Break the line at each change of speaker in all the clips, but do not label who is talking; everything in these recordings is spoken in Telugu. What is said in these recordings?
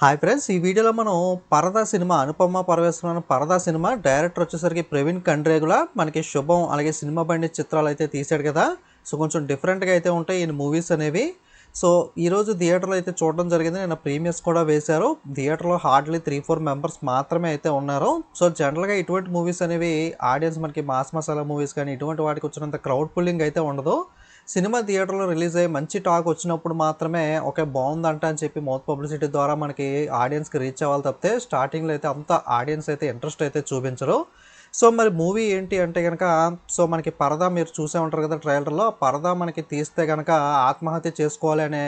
హాయ్ ఫ్రెండ్స్ ఈ వీడియోలో మనం పరదా సినిమా అనుపమ పరమేశ్వరన్ పరదా సినిమా డైరెక్టర్ వచ్చేసరికి ప్రవీణ్ కండ్రేగుల మనకి శుభం అలాగే సినిమా బండి చిత్రాలు అయితే తీశాడు కదా. సో కొంచెం డిఫరెంట్గా అయితే ఉంటాయి ఈ మూవీస్ అనేవి. సో ఈరోజు థియేటర్లో అయితే చూడడం జరిగింది. నేను ప్రీమియర్స్ కూడా వేశారు. థియేటర్లో హార్డ్లీ త్రీ ఫోర్ మెంబర్స్ మాత్రమే అయితే ఉన్నారు. సో జనరల్గా ఇటువంటి మూవీస్ అనేవి ఆడియన్స్ మనకి మాస్ మసాలా మూవీస్ కానీ ఇటువంటి వాటికి వచ్చినంత క్రౌడ్ పుల్లింగ్ అయితే ఉండదు. సినిమా థియేటర్లో రిలీజ్ అయ్యి మంచి టాక్ వచ్చినప్పుడు మాత్రమే ఓకే బాగుందంట అని చెప్పి మౌత్ పబ్లిసిటీ ద్వారా మనకి ఆడియన్స్కి రీచ్ అవ్వాలి తప్పితే స్టార్టింగ్లో అయితే అంత ఆడియన్స్ అయితే ఇంట్రెస్ట్ అయితే చూపించరు. సో మరి మూవీ ఏంటి అంటే కనుక సో మనకి పరదా మీరు చూసే ఉంటారు కదా ట్రైలర్లో పరదా మనకి తీస్తే కనుక ఆత్మహత్య చేసుకోవాలి అనే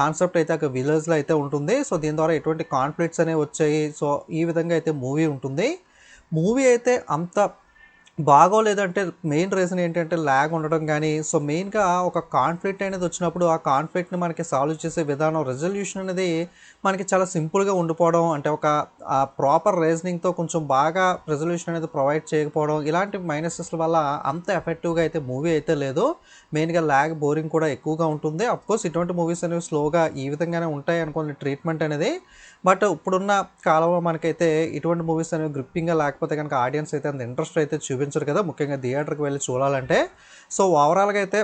కాన్సెప్ట్ అయితే ఒక విలేజ్లో అయితే ఉంటుంది. సో దీని ద్వారా ఎటువంటి కాన్ఫ్లిక్ట్స్ అనేవి వచ్చాయి. సో ఈ విధంగా అయితే మూవీ ఉంటుంది. మూవీ అయితే అంత బాగోలేదంటే మెయిన్ రీజన్ ఏంటంటే ల్యాగ్ ఉండడం కానీ సో మెయిన్గా ఒక కాన్ఫ్లిక్ట్ అనేది వచ్చినప్పుడు ఆ కాన్ఫ్లిక్ట్ని మనకి సాల్వ్ చేసే విధానం రెజల్యూషన్ అనేది మనకి చాలా సింపుల్గా ఉండిపోవడం అంటే ఒక ప్రాపర్ రీజనింగ్తో కొంచెం బాగా రెజల్యూషన్ అనేది ప్రొవైడ్ చేయకపోవడం ఇలాంటి మైనసెస్ వల్ల అంత ఎఫెక్టివ్గా అయితే మూవీ అయితే లేదు. మెయిన్గా ల్యాగ్ బోరింగ్ కూడా ఎక్కువగా ఉంటుంది. అఫ్కోర్స్ ఇటువంటి మూవీస్ అనేవి స్లోగా ఈ విధంగానే ఉంటాయి అనుకోండి ట్రీట్మెంట్ అనేది. బట్ ఇప్పుడున్న కాలంలో మనకైతే ఇటువంటి మూవీస్ అనేవి గ్రిప్పింగ్గా లేకపోతే కనుక ఆడియన్స్ అయితే అంత ఇంట్రెస్ట్ అయితే చూపించరు కదా. ముఖ్యంగా థియేటర్కి వెళ్ళి చూడాలంటే. సో ఓవరాల్గా అయితే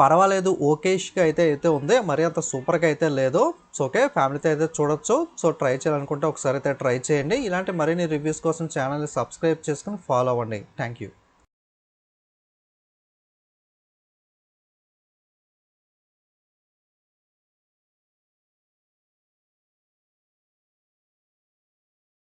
పర్వాలేదు. ఓకేష్గా అయితే అయితే ఉంది. మరి అంత సూపర్గా అయితే లేదు. So okay. ఫ్యామిలీతో అయితే చూడొచ్చు. సో ట్రై చేయాలనుకుంటే ఒకసారి అయితే ట్రై చేయండి. ఇలాంటి మరిన్ని రివ్యూస్ కోసం ఛానల్ని సబ్స్క్రైబ్ చేసుకుని ఫాలో అవ్వండి. Thank you